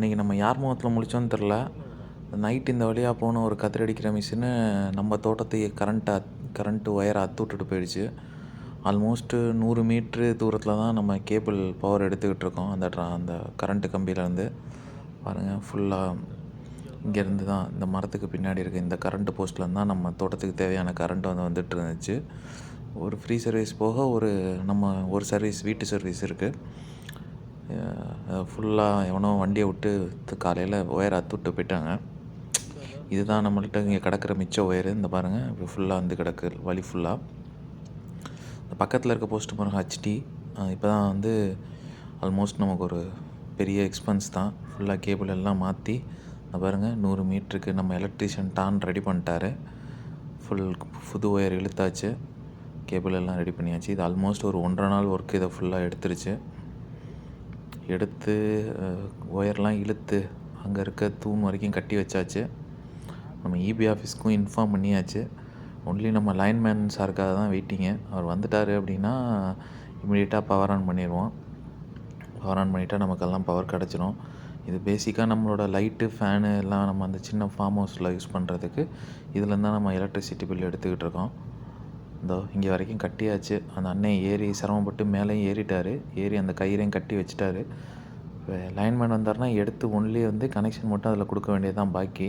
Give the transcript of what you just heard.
இன்றைக்கி நம்ம யார் முகத்தில் முழிச்சோன்னு தெரில நைட் இந்த வழியாக போன ஒரு கத்திரி அடிக்கிற மிஷினு நம்ம தோட்டத்தை கரண்ட்டை கரண்ட்டு ஒயரை அத்து விட்டுட்டு போயிடுச்சு. ஆல்மோஸ்ட்டு நூறு மீட்ரு தூரத்தில் தான் நம்ம கேபிள் பவர் எடுத்துக்கிட்டு இருக்கோம். அந்த ட்ரா அந்த கரண்ட்டு கம்பியிலேருந்து. பாருங்கள் ஃபுல்லாக இங்கேருந்து தான் இந்த மரத்துக்கு பின்னாடி இருக்க இந்த கரண்ட்டு போஸ்ட்லேருந்து தான் நம்ம தோட்டத்துக்கு தேவையான கரண்ட் வந்து வந்துட்டு இருந்துச்சு. ஒரு ஃப்ரீ சர்வீஸ் போக ஒரு நம்ம ஒரு சர்வீஸ் வீட்டு சர்வீஸ் இருக்குது ஃபுல்லாக எவனோ வண்டியை விட்டு காலையில் ஒயர் அத்து விட்டு போயிட்டாங்க. இதுதான் நம்மள்ட்ட இங்கே கிடக்கிற மிச்ச ஒயரு இந்த பாருங்கள் இப்போ ஃபுல்லாக வந்து கிடக்கு வழி ஃபுல்லாக இந்த பக்கத்தில் இருக்க போஸ்ட்டு பாருங்க ஹச்டி இப்போ தான் வந்து ஆல்மோஸ்ட் நமக்கு ஒரு பெரிய எக்ஸ்பென்ஸ் தான். ஃபுல்லாக கேபிள் எல்லாம் மாற்றி இந்த பாருங்கள் நூறு மீட்டருக்கு நம்ம எலக்ட்ரிஷியன் டான் ரெடி பண்ணிட்டாரு. ஃபுல் புது ஒயர் இழுத்தாச்சு. கேபிள் எல்லாம் ரெடி பண்ணியாச்சு. இது ஆல்மோஸ்ட் ஒரு ஒன்றரை நாள் ஒர்க் இதை ஃபுல்லாக எடுத்துருச்சு. எடுத்து ஒயர்லாம் இழுத்து அங்கே இருக்க தூண் வரைக்கும் கட்டி வச்சாச்சு. நம்ம இபி ஆஃபீஸ்க்கும் இன்ஃபார்ம் பண்ணியாச்சு. ஒன்லி நம்ம லைன்மேன் சாருக்காக தான் வெயிட்டிங்கு அவர் வந்துட்டார் அப்படின்னா இமீடியட்டாக பவர் ஆன் பண்ணிடுவோம் பவர் ஆன் பண்ணிட்டா நமக்கெல்லாம் பவர் கிடச்சிரும். இது பேசிக்காக நம்மளோட லைட்டு ஃபேனு எல்லாம் நம்ம அந்த சின்ன ஃபார்ம் ஹவுஸில் யூஸ் பண்ணுறதுக்கு இதுலேருந்து தான் நம்ம எலக்ட்ரிசிட்டி பில் எடுத்துக்கிட்டு இருக்கோம். இதோ இங்கே வரைக்கும் கட்டியாச்சு. அந்த அண்ணன் ஏறி சிரமப்பட்டு மேலேயும் ஏறிட்டார். ஏறி அந்த கயிறையும் கட்டி வச்சுட்டாரு. இப்போ லைன்மேன் வந்தார்னா எடுத்து ஒன்லி வந்து கனெக்ஷன் மட்டும் அதில் கொடுக்க வேண்டியது தான் பாக்கி